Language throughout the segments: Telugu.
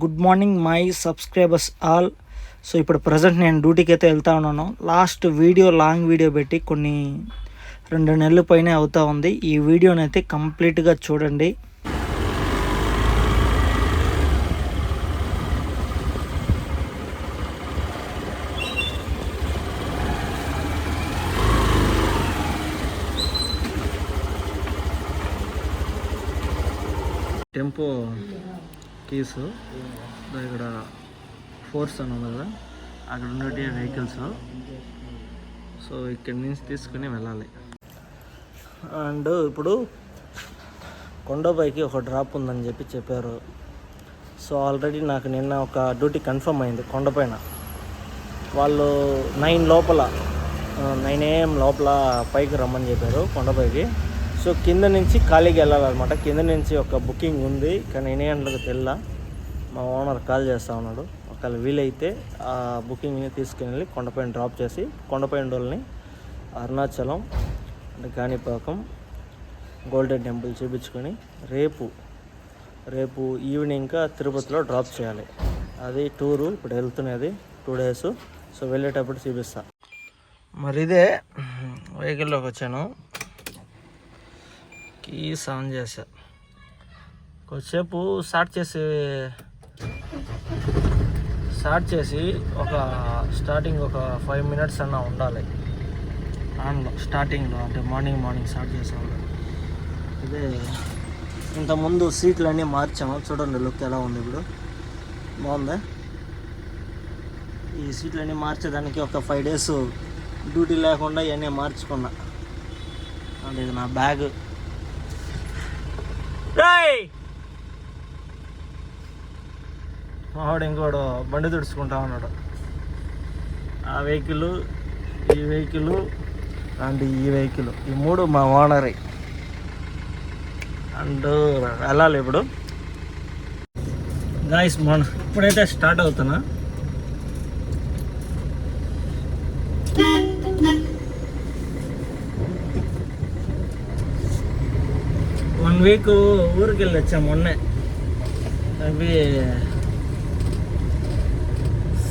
Good morning my subscribers all. So ఇప్పుడు ప్రజెంట్ నేను డ్యూటీకి అయితే వెళ్తా ఉన్నాను. లాస్ట్ వీడియో లాంగ్ వీడియో పెట్టి కొన్ని రెండు నెలల పైన అవుతా ఉంది. ఈ వీడియోని అయితే కంప్లీట్గా చూడండి. Tempo keys. ఇక్కడ ఫోర్స్ అని ఉంది కదా అక్కడ ఉన్నటి వెహికల్స్ సో ఇక్కడి నుంచి తీసుకుని వెళ్ళాలి. అండ్ ఇప్పుడు కొండపైకి ఒక డ్రాప్ ఉందని చెప్పి చెప్పారు. సో ఆల్రెడీ నాకు నిన్న ఒక డ్యూటీ కన్ఫర్మ్ అయింది కొండపైన. వాళ్ళు నైన్ లోపల నైన్ ఏఎం లోపల పైకి రమ్మని చెప్పారు కొండపైకి. సో కింద నుంచి ఖాళీకి వెళ్ళాలన్నమాట. కింద నుంచి ఒక బుకింగ్ ఉంది కానీ ఎన్ని గంటలకు తెల్లా? మా ఓనర్ కాల్ చేస్తూ ఉన్నాడు. ఒకవేళ వీలైతే ఆ బుకింగ్ని తీసుకెళ్ళి కొండపైన డ్రాప్ చేసి కొండపైన అరుణాచలం అంటే కాణిపాకం గోల్డెన్ టెంపుల్ చూపించుకొని రేపు రేపు ఈవినింగ్ తిరుపతిలో డ్రాప్ చేయాలి. అది టూరు ఇప్పుడు వెళ్తున్నది టూ డేస్. సో వెళ్ళేటప్పుడు చూపిస్తా. మరి ఇదే వెహికల్లోకి వచ్చాను. కీస్ ఆన్ చేసా కొద్దిసేపు స్టార్ట్ చేసి స్టార్ట్ చేసి ఒక స్టార్టింగ్ ఒక ఫైవ్ మినిట్స్ అన్న ఉండాలి. ఆన్లో స్టార్టింగ్లో అంటే మార్నింగ్ మార్నింగ్ స్టార్ట్ చేసేవాళ్ళు ఇదే ఇంతకుముందు సీట్లు అన్నీ మార్చాము. చూడండి లుక్ ఎలా ఉంది ఇప్పుడు. బాగుందా? ఈ సీట్లన్నీ మార్చేదానికి ఒక ఫైవ్ డేస్ డ్యూటీ లేకుండా ఇవన్నీ మార్చుకున్నా. అంటే ఇది నా బ్యాగ్. మావాడు ఇంకోడు బండి తుడుచుకుంటా ఉన్నాడు. ఆ వెహికల్ ఈ వెహికల్ అండ్ ఈ వెహికల్. ఈ మూడు మా ఓనరే. అండ్ వెళ్ళాలి ఇప్పుడు. గాయస్ మన ఇప్పుడైతే స్టార్ట్ అవుతున్నా. వన్ వీక్ ఊరికి వెళ్ళి వచ్చాం మొన్నే. అవి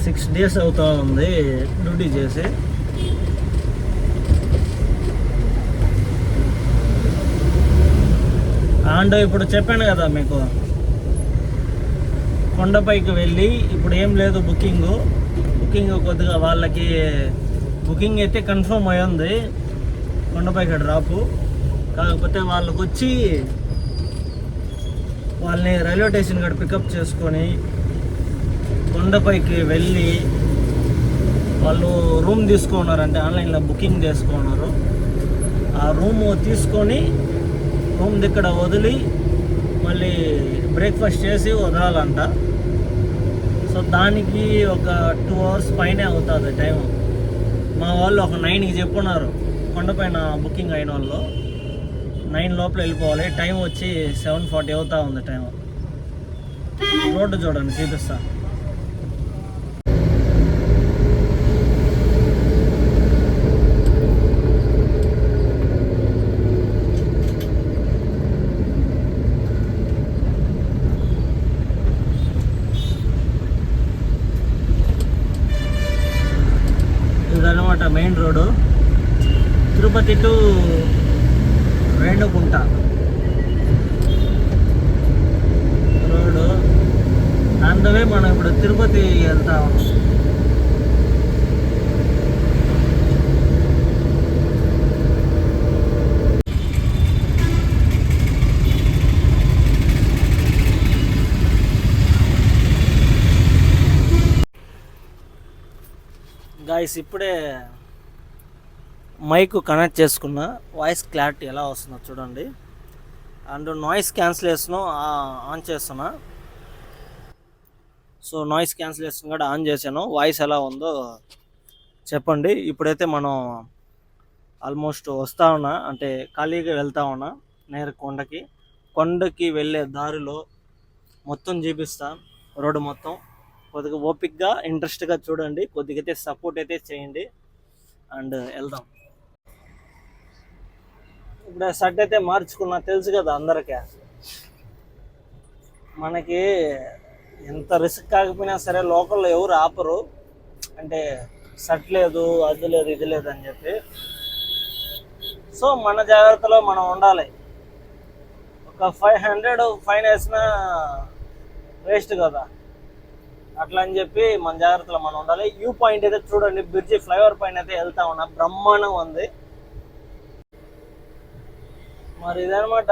సిక్స్ డేస్ అవుతా ఉంది డ్యూటీ చేసి. అండ్ ఇప్పుడు చెప్పాను కదా మీకు. కొండపైకి వెళ్ళి ఇప్పుడు ఏం లేదు బుకింగ్. బుకింగ్ కొద్దిగా వాళ్ళకి బుకింగ్ అయితే కన్ఫర్మ్ అయ్యింది కొండపైకి డ్రాపు. కాకపోతే వాళ్ళకి వచ్చి వాళ్ళని రైల్వే స్టేషన్ కాడ పికప్ చేసుకొని కొండపైకి వెళ్ళి వాళ్ళు రూమ్ తీసుకున్నారు అంటే ఆన్లైన్లో బుకింగ్ చేసుకున్నారు. ఆ రూమ్ తీసుకొని రూమ్ దగ్గర వదిలి మళ్ళీ బ్రేక్ఫాస్ట్ చేసి వదలాలంట. సో దానికి ఒక టూ అవర్స్ పైనే అవుతుంది టైం. మా వాళ్ళు ఒక నైన్కి చెప్పున్నారు కొండపైన బుకింగ్ అయిన వాళ్ళు. నైన్ లోపల వెళ్ళిపోవాలి టైం వచ్చి సెవెన్ ఫార్టీ అవుతా ఉంది టైం. రోడ్డు చూడండి చూపిస్తాను ఇదన్నమాట main road Tirupati to Renigunta road అందువే మనం ఇప్పుడు తిరుపతి వెళ్తా ఉన్నాం వాయిస్ ఇప్పుడే మైక్ కనెక్ట్ చేసుకున్న. వాయిస్ క్లారిటీ ఎలా వస్తుందో చూడండి. అండ్ నాయిస్ క్యాన్సిలేషన్ ఆన్ చేస్తున్నా. సో నాయిస్ క్యాన్సిలేషన్ కూడా ఆన్ చేశాను. వాయిస్ ఎలా ఉందో చెప్పండి. ఇప్పుడైతే మనం ఆల్మోస్ట్ వస్తా ఉన్నా. అంటే ఖాళీగా వెళ్తా ఉన్నా నేరు కొండకి. కొండకి వెళ్ళే దారిలో మొత్తం చూపిస్తా. రోడ్డు మొత్తం. కొద్దిగా ఓపిక్గా ఇంట్రెస్ట్గా చూడండి. కొద్దిగా అయితే సపోర్ట్ అయితే చేయండి. అండ్ వెళ్దాం. ఇప్పుడు షర్ట్ అయితే మార్చుకున్నా తెలుసు కదా అందరికీ. మనకి ఎంత రిస్క్ కాకపోయినా సరే లోకల్లో ఎవరు ఆపరు. అంటే సట్ లేదు అది లేదు ఇది లేదు అని చెప్పి. సో మన జాగ్రత్తలో మనం ఉండాలి. ఒక ఫైవ్ హండ్రెడ్ ఫైన్ వేసిన వేస్ట్ కదా. అట్లా అని చెప్పి మన జాగ్రత్తలో మనం ఉండాలి. వ్యూ పాయింట్ అయితే చూడండి బ్రిడ్జి ఫ్లైఓవర్ పైన అయితే వెళ్తా ఉన్నా. బ్రహ్మాండంగా ఉంది. మరి ఇదనమాట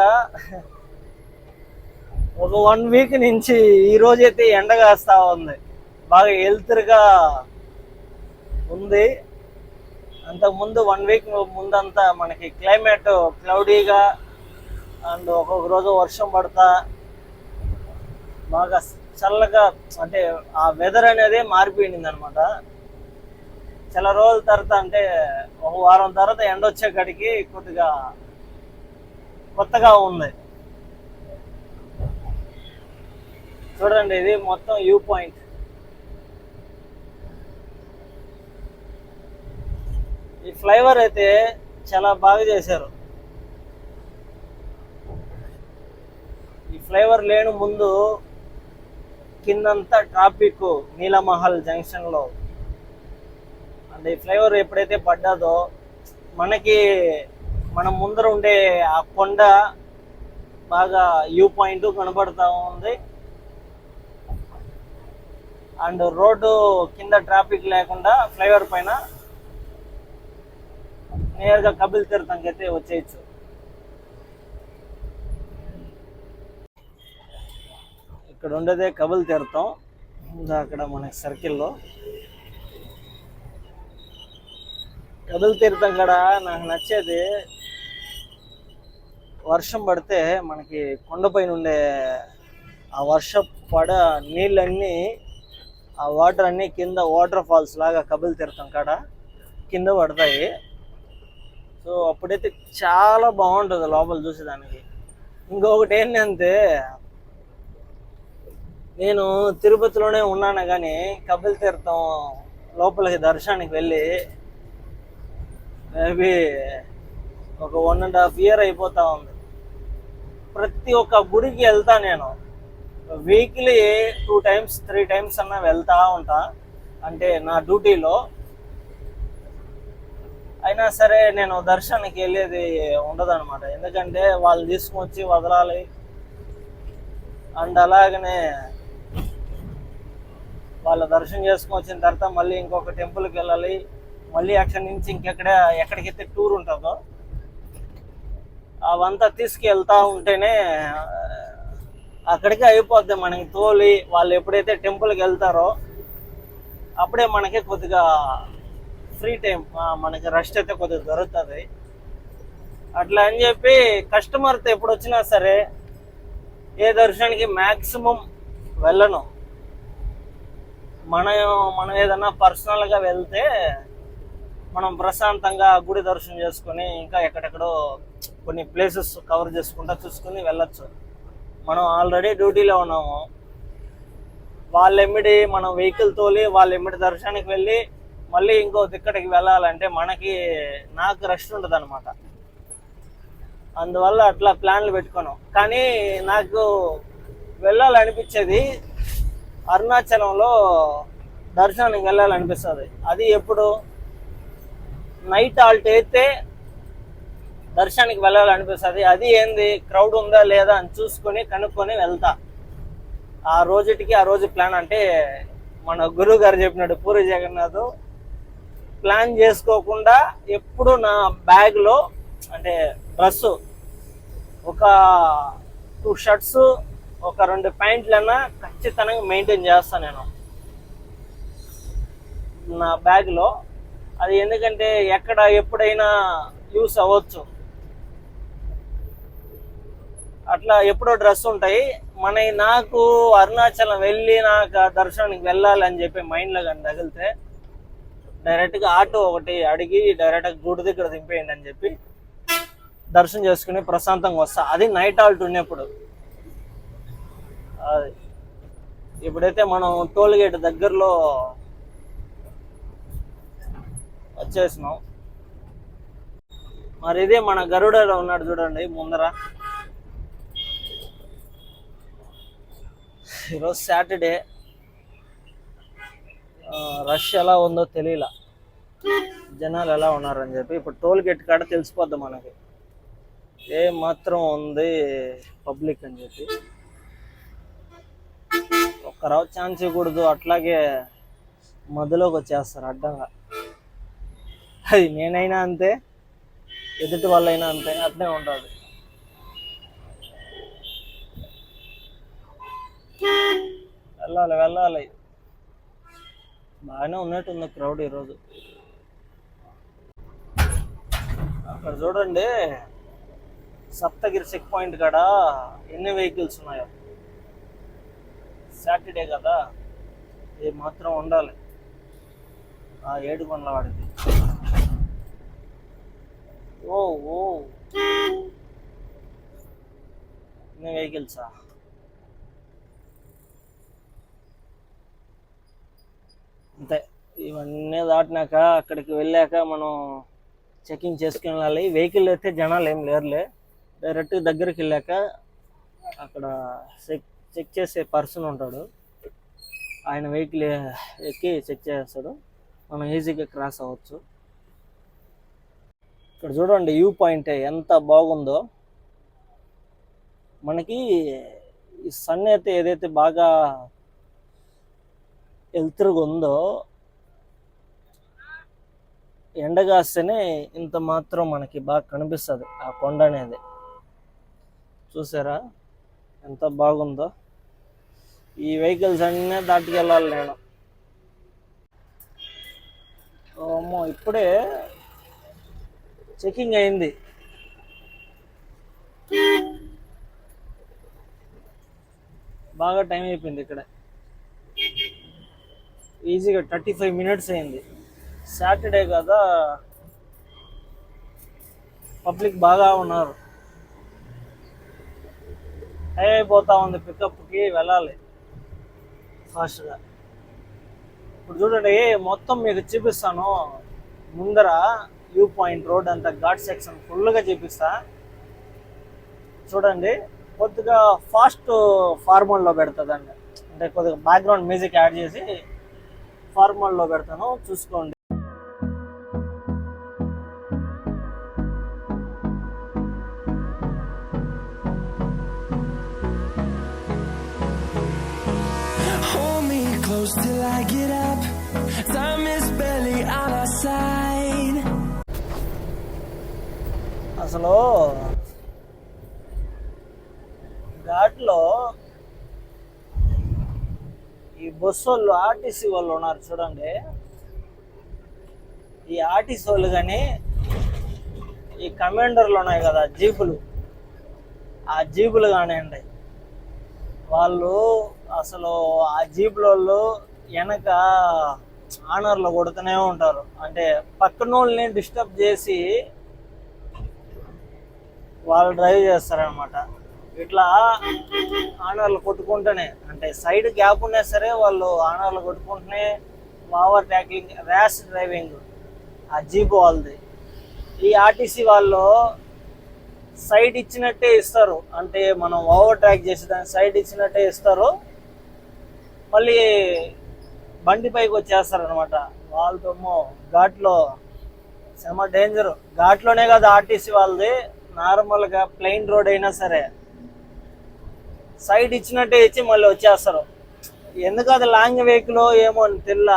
ఒక వన్ వీక్ నుంచి ఈ రోజు అయితే ఎండ కాస్తా ఉంది. బాగా హెల్త్గా ఉంది. అంతకుముందు వన్ వీక్ ముందంతా మనకి క్లైమేట్ క్లౌడీగా అండ్ ఒక్కొక్క రోజు వర్షం పడతా బాగా చల్లగా అంటే ఆ వెదర్ అనేది మారిపోయింది అనమాట చాలా రోజుల తర్వాత అంటే ఒక వారం తర్వాత ఎండ వచ్చేకాడికి కొద్దిగా కొత్తగా ఉంది. చూడండి ఇది మొత్తం వ్యూ పాయింట్. ఈ ఫ్లైఓవర్ అయితే చాలా బాగా చేశారు. ఈ ఫ్లైఓవర్ లేని ముందు కిందంతా ట్రాఫిక్ నీలమహల్ జంక్షన్లో అండ్ ఈ ఫ్లైఓవర్ ఎప్పుడైతే పడ్డాదో మనకి మన ముందర ఉండే ఆ కొండ బాగా వ్యూ పాయింట్ కనబడతా ఉంది. అండ్ రోడ్డు కింద ట్రాఫిక్ లేకుండా ఫ్లైఓవర్ పైన నేరుగా కపిల్ తీర్థంకి అయితే వచ్చేయచ్చు. ఇక్కడ ఉండేదే కబుల్ తీర్థం. అక్కడ మనకి సర్కిల్లో కబుల్ తీర్థం కాడ నాకు నచ్చేది. వర్షం పడితే మనకి కొండపైన ఉండే ఆ వర్షం పడ నీళ్ళన్నీ ఆ వాటర్ అన్నీ కింద వాటర్ ఫాల్స్ లాగా కబుల్ తీర్థం కాడ కింద పడతాయి. సో అప్పుడైతే చాలా బాగుంటుంది లోపల చూసేదానికి. ఇంకొకటి ఏంటంటే నేను తిరుపతిలోనే ఉన్నాను కానీ కపిల్ తీర్థం లోపలికి దర్శనానికి వెళ్ళి మేబీ ఒక వన్ అండ్ హాఫ్ ఇయర్ అయిపోతా ఉంది. ప్రతి ఒక్క గుడికి వెళ్తా నేను. Weekly two times three times అన్నా వెళ్తా ఉంటా. అంటే నా డ్యూటీలో. అయినా సరే నేను దర్శనానికి వెళ్ళేది ఉండదన్నమాట. ఎందుకంటే వాళ్ళు తీసుకొచ్చి వదలాలి. అండ్ అలాగనే వాళ్ళ దర్శనం చేసుకొని వచ్చిన తర్వాత మళ్ళీ ఇంకొక టెంపుల్కి వెళ్ళాలి. మళ్ళీ అక్కడి నుంచి ఇంకెక్కడ ఎక్కడికైతే టూర్ ఉంటుందో అవంతా తీసుకెళ్తా ఉంటేనే అక్కడికే అయిపోద్ది మనకి తోలి. వాళ్ళు ఎప్పుడైతే టెంపుల్కి వెళ్తారో అప్పుడే మనకి కొద్దిగా ఫ్రీ టైం మనకి రెస్ట్ అయితే కొద్దిగా దొరుకుతుంది. అట్లా అని చెప్పి కస్టమర్తో ఎప్పుడు వచ్చినా సరే ఏ దర్శనానికి మ్యాక్సిమం వెళ్ళను. మనం మనం ఏదన్నా పర్సనల్గా వెళ్తే మనం ప్రశాంతంగా గుడి దర్శనం చేసుకొని ఇంకా ఎక్కడెక్కడో కొన్ని ప్లేసెస్ కవర్ చేసుకుంటా చూసుకుని వెళ్ళచ్చు. మనం ఆల్రెడీ డ్యూటీలో ఉన్నాము. వాళ్ళెమ్మిడి మనం వెహికల్ తోలి వాళ్ళెమ్మిడి దర్శనానికి వెళ్ళి మళ్ళీ ఇంకో దిక్కడికి వెళ్ళాలంటే మనకి నాకు రష్ ఉంటుంది అనమాట అందువల్ల అట్లా ప్లాన్లు పెట్టుకున్నాం. కానీ నాకు వెళ్ళాలనిపించేది అరుణాచలంలో దర్శనానికి వెళ్ళాలనిపిస్తుంది. అది ఎప్పుడు? నైట్ ఆల్ట్ అయితే దర్శనానికి వెళ్ళాలనిపిస్తుంది. అది ఏంది? క్రౌడ్ ఉందా లేదా అని చూసుకొని కనుక్కొని వెళ్తా. ఆ రోజుటికి ఆ రోజు ప్లాన్ అంటే మన గురువు గారు చెప్పినాడు పూరి జగన్నాథ్ ప్లాన్ చేసుకోకుండా ఎప్పుడు నా బ్యాగ్లో అంటే డ్రెస్సు ఒక టూ షర్ట్స్ ఒక రెండు ప్యాంట్లన్నా ఖచ్చితంగా మెయింటైన్ చేస్తాను నేను. నా బ్యాగ్లో. అది ఎందుకంటే ఎక్కడ ఎప్పుడైనా యూస్ అవ్వచ్చు. అట్లా ఎప్పుడో డ్రెస్ ఉంటాయి. మన నాకు అరుణాచలం వెళ్ళి నాకు దర్శనానికి వెళ్ళాలి అని చెప్పి మైండ్లో కానీ తగిలితే డైరెక్ట్గా ఆటో ఒకటి అడిగి డైరెక్ట్గా గుడి దగ్గర దింపేయండి అని చెప్పి దర్శనం చేసుకుని ప్రశాంతంగా వస్తా. అది నైట్ ఆల్ట్ ఉన్నప్పుడు. ఇప్పుడైతే మనం టోల్ గేట్ దగ్గరలో వచ్చేసినాం మరి ఇదే మన గరుడ ఉన్నాడు చూడండి ముందర. ఈరోజు సాటర్డే. రష్ ఎలా ఉందో తెలియలా. జనాలు ఎలా ఉన్నారని చెప్పి ఇప్పుడు టోల్ గేట్ కాడ తెలిసిపోద్ది మనకి. ఏ మాత్రం ఉంది పబ్లిక్ అని చెప్పి. రావు ఛాన్స్ ఇవ్వకూడదు అట్లాగే మధ్యలోకి వచ్చేస్తారు అడ్డంగా. అది నేనైనా అంతే ఎదుటి వాళ్ళైనా అంతే అట్లే ఉంటుంది వెళ్ళాలి వెళ్ళాలి. బాగానే ఉన్నట్టుంది క్రౌడ్ ఈరోజు. అక్కడ చూడండి సప్తగిరి చెక్ పాయింట్ కాడ ఎన్ని వెహికల్స్ ఉన్నాయో. సాటర్డే కదా ఏ మాత్రం ఉండాలి. ఆ ఏడు కొండల వాడికి ఓ ఓ. ఎన్ని వెహికల్సా అంతే. ఇవన్నీ దాటినాక అక్కడికి వెళ్ళాక మనం చెకింగ్ చేసుకుని వెళ్ళాలి వెహికల్ అయితే జనాలు ఏం లేరులే. డైరెక్ట్ దగ్గరికి వెళ్ళాక అక్కడ సెక్ చెక్ చేసే పర్సన్ ఉంటాడు. ఆయన వెహికల్ ఎక్కి చెక్ చేస్తాడు. మనం ఈజీగా క్రాస్ అవ్వచ్చు. ఇక్కడ చూడండి వ్యూ పాయింట్ ఎంత బాగుందో. మనకి ఈ సన్ అయితే ఏదైతే బాగా వెలుతురుగా ఉందో ఎండగాస్తేనే ఇంత మాత్రం మనకి బాగా కనిపిస్తుంది ఆ కొండ అనేది. చూసారా? ఎంత బాగుందో. ఈ వెహికల్స్ అన్నీ దాటికెళ్ళాలి నేను. అమ్మో ఇప్పుడే చెకింగ్ అయింది. బాగా టైం అయిపోయింది ఇక్కడ. ఈజీగా థర్టీ ఫైవ్ మినిట్స్ అయింది. సాటర్డే కదా. పబ్లిక్ బాగా ఉన్నారు. టైం అయిపోతా ఉంది పికప్కి వెళ్ళాలి. ఫాస్ట్గా ఇప్పుడు చూడండి మొత్తం మీకు చూపిస్తాను. ముందర వ్యూ పాయింట్ రోడ్ అంతా ఘాట్ సెక్షన్ ఫుల్గా చూపిస్తా. చూడండి కొద్దిగా ఫాస్ట్ ఫార్మల్లో పెడుతుందండి. అంటే కొద్దిగా బ్యాక్గ్రౌండ్ మ్యూజిక్ యాడ్ చేసి ఫార్మల్లో పెడతాను. చూసుకోండి. Close till I get up. Time is barely on our side. అసలు ఘాట్లో ఈ బస్సు వాళ్ళు ఆర్టీసీ వాళ్ళు ఉన్నారు చూడండి ఈ ఆర్టీసీ వాళ్ళు కానీ ఈ కమాండర్లు ఉన్నాయి కదా జీపులు ఆ జీపులు కానివ్వండి వాళ్ళు అసలు ఆ జీప్లలో వెనక ఆనర్లు కొడుతూనే ఉంటారు. అంటే పక్కన వాళ్ళని డిస్టర్బ్ చేసి వాళ్ళు డ్రైవ్ చేస్తారనమాట ఇట్లా ఆనర్లు కొట్టుకుంటూనే అంటే సైడ్ గ్యాప్ ఉన్నా సరే వాళ్ళు ఆనర్లు కొట్టుకుంటూనే ఓవర్ ట్యాక్లింగ్ ర్యాష్ డ్రైవింగ్ ఆ జీప్ వాళ్ళది. ఈ ఆర్టీసీ వాళ్ళు సైడ్ ఇచ్చినట్టే ఇస్తారు. అంటే మనం ఓవర్ ట్రాక్ చేసి సైడ్ ఇచ్చినట్టే ఇస్తారు. మళ్ళీ బండి పైకి వచ్చేస్తారు అనమాట వాళ్ళతో ఘాట్లో చాలా డేంజర్ ఘాట్లోనే కాదు ఆర్టీసీ వాళ్ళది. నార్మల్గా ప్లెయిన్ రోడ్ అయినా సరే. సైడ్ ఇచ్చినట్టే ఇచ్చి మళ్ళీ వచ్చేస్తారు. ఎందుకు అది లాంగ్ వెహికల్ ఏమో అని తెల్ల.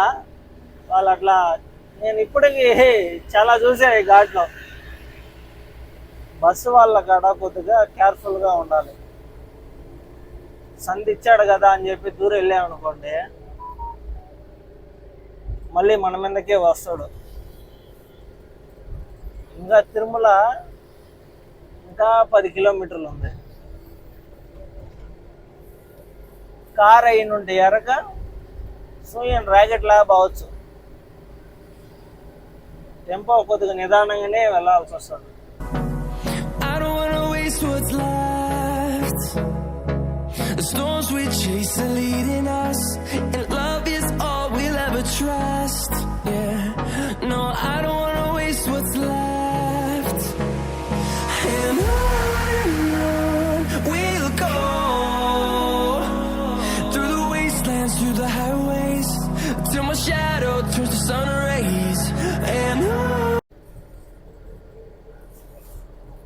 వాళ్ళు అట్లా నేను ఇప్పటికీ చాలా చూసా ఈ ఘాట్లో. బస్సు వాళ్ళ కాడ కొద్దిగా కేర్ఫుల్గా ఉండాలి. సంధి ఇచ్చాడు కదా అని చెప్పి దూరం వెళ్ళామనుకోండి మళ్ళీ మన మీదకే వస్తాడు. ఇంకా తిరుమల ఇంకా పది కిలోమీటర్లు ఉంది. కార్ అయినుంటే ఎరక సూయన్ రాకెట్ లా బావచ్చు. టెంపో కొద్దిగా నిదానంగానే వెళ్ళాల్సి వస్తుంది. I don't wanna waste what's left. The storms we chase are leading us, and love is all we'll ever trust. Yeah, no, I don't wanna waste what's left. And on and on we'll go through highways till my shadow turns to sun rays. And on.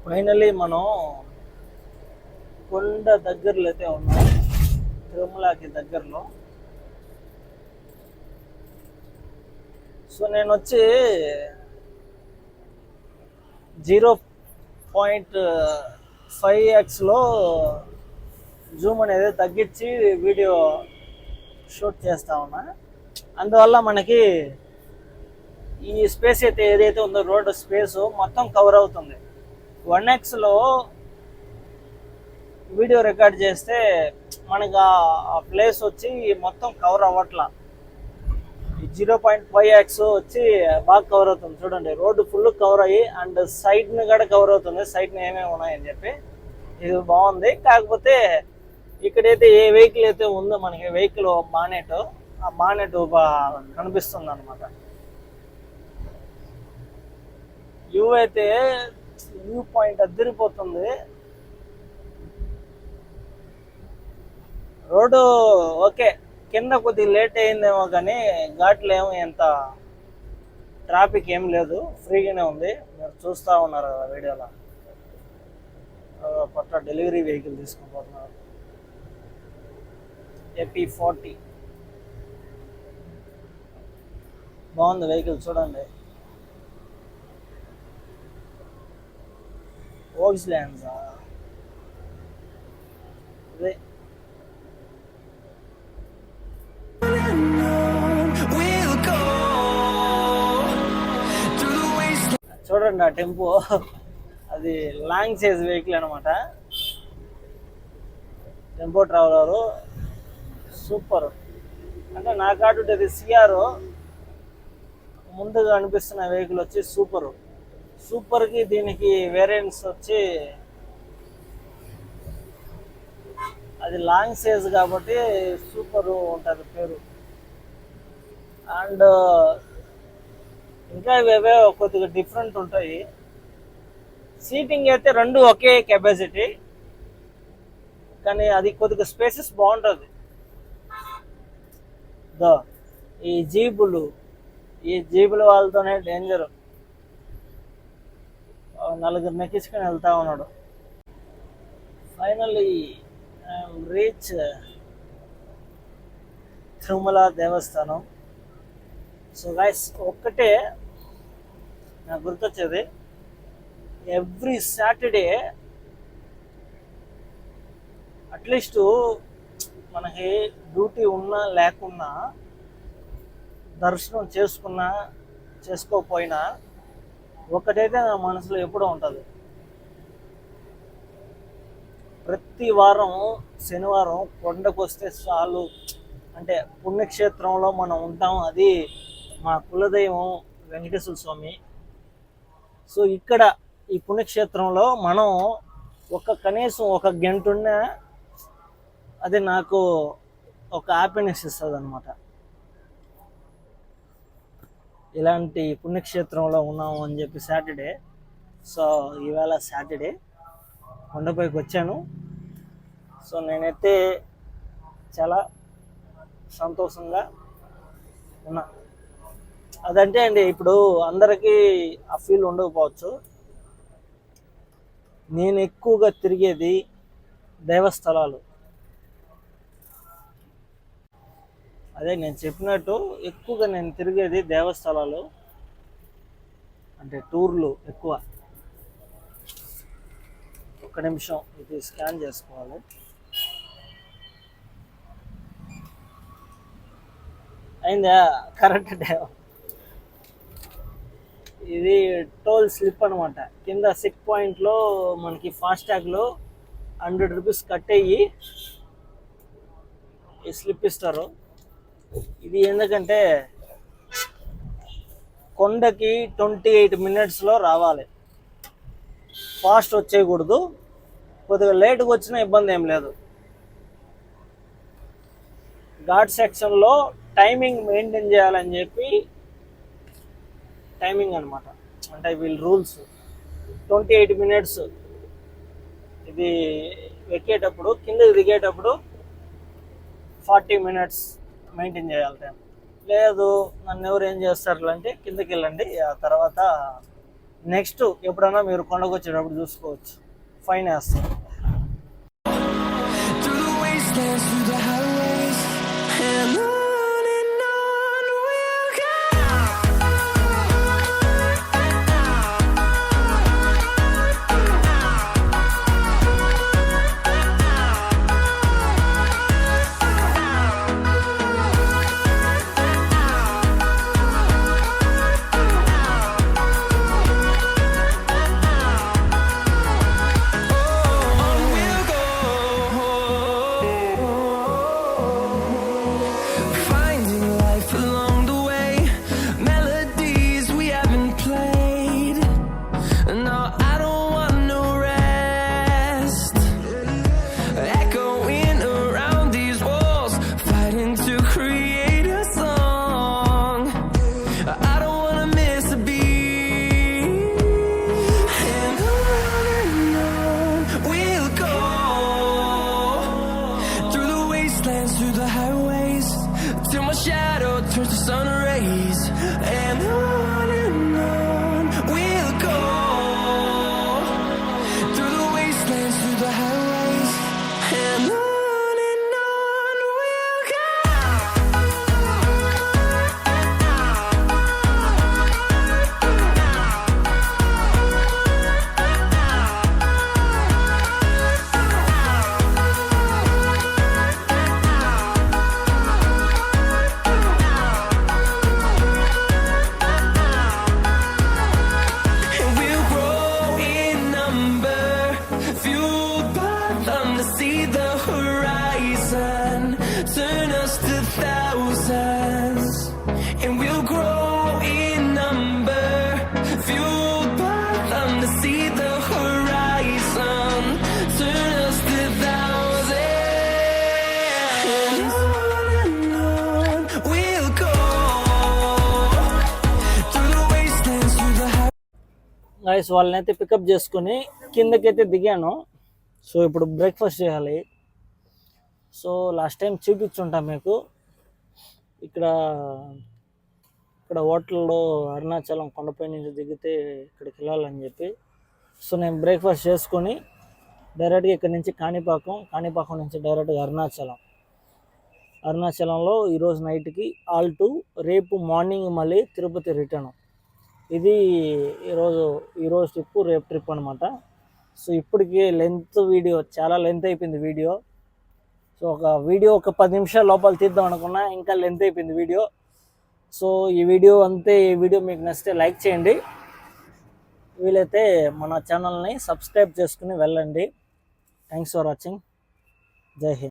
Finally మనం కొండ దగ్గరలో అయితే ఉన్నాం తిరుమలకి దగ్గరలో. సో నేను వచ్చి జీరో పాయింట్ ఫైవ్ ఎక్స్లో జూమ్ అనేది తగ్గించి వీడియో షూట్ చేస్తా ఉన్నా. అందువల్ల మనకి ఈ స్పేస్ అయితే ఏదైతే ఉందో రోడ్ స్పేస్ మొత్తం కవర్ అవుతుంది. వన్ ఎక్స్లో వీడియో రికార్డ్ చేస్తే మనకు ఆ ప్లేస్ వచ్చి మొత్తం కవర్ అవ్వట్లా. జీరో పాయింట్ ఫైవ్ ఎక్స్ వచ్చి బాగా కవర్ అవుతుంది. చూడండి రోడ్డు ఫుల్ కవర్ అయ్యి అండ్ సైడ్ని కూడా కవర్ అవుతుంది. సైడ్ని ఏమేమి ఉన్నాయని చెప్పి. ఇది బాగుంది. కాకపోతే ఇక్కడైతే ఏ వెహికల్ అయితే ఉందో మనకి వెహికల్ మానేట్ ఆ బానెట్ కనిపిస్తుంది అనమాట వ్యూ అయితే వ్యూ పాయింట్ అద్దరిపోతుంది. Road okay. కింద కొద్దిగా లేట్ అయిందేమో కానీ ఘాట్లు ఏమో ఎంత ట్రాఫిక్ ఏం లేదు. ఫ్రీగానే ఉంది. మీరు చూస్తూ ఉన్నారు కదా వీడియోలో. ఆ, కొత్త డెలివరీ వెహికల్ తీసుకుపోతున్నారు ఏపీ ఫార్టీ. బాగుంది వెహికల్ చూడండి. ఓక్స్ ల్యాండ్సా అదే. చూడండి ఆ టెంపో. అది లాంగ్ సైజ్ వెహికల్ అనమాట టెంపో ట్రావెలరు. సూపర్. అంటే నా కాటు అది సిఆర్ ముందుగా అనిపిస్తున్న వెహికల్ వచ్చి సూపర్. సూపర్కి దీనికి వేరియంట్స్ వచ్చి అది లాంగ్ సైజ్ కాబట్టి సూపర్ ఉంటుంది పేరు. అండ్ ఇంకా ఇవే కొద్దిగా డిఫరెంట్ ఉంటాయి. సీటింగ్ అయితే రెండు ఒకే కెపాసిటీ కానీ అది కొద్దిగా స్పేసెస్ బాగుంటుంది. దో ఈ జీబులు ఈ జీబుల వాళ్ళతోనే డేంజర్ నలుగురు నెక్కించుకొని వెళ్తా ఉన్నాడు. ఫైనల్లీ రీచ్ తిరుమల దేవస్థానం. సో గైస్ ఒక్కటే నాకు గుర్తొచ్చేది. ఎవ్రీ సాటర్డే అట్లీస్ట్ మనకి డ్యూటీ ఉన్నా లేకున్నా దర్శనం చేసుకున్నా చేసుకోకపోయినా ఒకటైతే నా మనసులో ఎప్పుడూ ఉంటుంది. ప్రతి వారం శనివారం కొండకు వస్తే చాలు. అంటే పుణ్యక్షేత్రంలో మనం ఉంటాం అది మా కులదైవం వెంకటేశ్వర స్వామి. సో ఇక్కడ ఈ పుణ్యక్షేత్రంలో మనం ఒక కనీసం ఒక గంట ఉన్నా అది నాకు ఒక హ్యాపీనెస్ ఇస్తుంది అనమాట ఇలాంటి పుణ్యక్షేత్రంలో ఉన్నాము అని చెప్పి సాటర్డే. సో ఈవేళ సాటర్డే కొండపైకి వచ్చాను. సో నేనైతే చాలా సంతోషంగా ఉన్నా. అదంటే అండి ఇప్పుడు అందరికీ ఆ ఫీల్ ఉండకపోవచ్చు. నేను ఎక్కువగా తిరిగేది దేవస్థలాలు. అదే నేను చెప్పినట్టు ఎక్కువగా నేను తిరిగేది దేవస్థలాలు అంటే టూర్లు ఎక్కువ. ఒక్క నిమిషం ఇది స్కాన్ చేసుకోవాలి. అయిందా? కరెక్ట్ డేవా ఇది టోల్ స్లిప్ అనమాట కింద సిక్ పాయింట్లో మనకి ఫాస్టాగ్లో హండ్రెడ్ రూపీస్ కట్ అయ్యి స్లిప్ ఇస్తారు. ఇది ఎందుకంటే కొండకి ట్వంటీ ఎయిట్ మినిట్స్లో రావాలి. ఫాస్ట్ వచ్చేయకూడదు. కొద్దిగా లేట్గా వచ్చినా ఇబ్బంది ఏం లేదు. ఘాట్ సెక్షన్లో టైమింగ్ మెయింటైన్ చేయాలని చెప్పి టైమింగ్ అనమాట అంటే వీళ్ళ రూల్స్ ట్వంటీ ఎయిట్ మినిట్స్ ఇది ఎక్కేటప్పుడు కిందకి దిగేటప్పుడు ఫార్టీ మినిట్స్ మెయింటైన్ చేయాలి టైం లేదు నన్ను ఎవరు ఏం చేస్తారు అంటే కిందకి వెళ్ళండి. ఆ తర్వాత నెక్స్ట్ ఎప్పుడైనా మీరు కొండకు వచ్చేటప్పుడు చూసుకోవచ్చు. ఫైన్ వేస్తారు బాయ్స్ వాళ్ళని అయితే పికప్ చేసుకుని కిందకైతే దిగాను. సో ఇప్పుడు బ్రేక్ఫాస్ట్ చేయాలి. సో లాస్ట్ టైం చూపించుంటా మీకు. ఇక్కడ ఇక్కడ హోటల్లో అరుణాచలం కొండపై నుంచి దిగితే ఇక్కడికి వెళ్ళాలని చెప్పి. సో నేను బ్రేక్ఫాస్ట్ చేసుకొని డైరెక్ట్గా ఇక్కడ నుంచి కాణిపాకం కాణిపాకం నుంచి డైరెక్ట్గా అరుణాచలం. అరుణాచలంలో ఈరోజు నైట్కి ఆల్ టు రేపు మార్నింగ్ మళ్ళీ తిరుపతి రిటర్న్. ఇది ఈరోజు ఈరోజు ట్రిప్ రేపు ట్రిప్ అనమాట సో ఇప్పటికి లెంత్ వీడియో చాలా లెంత్ అయిపోయింది వీడియో. సో ఒక వీడియో ఒక పది నిమిషాల లోపల తీద్దాం అనుకున్నా ఇంకా లెంత్ అయిపోయింది వీడియో. సో ఈ వీడియో అంతే ఈ వీడియో మీకు నచ్చితే లైక్ చేయండి. వీలైతే మన ఛానల్ని సబ్స్క్రైబ్ చేసుకుని వెళ్ళండి. థ్యాంక్స్ ఫర్ వాచింగ్ జై హింద్.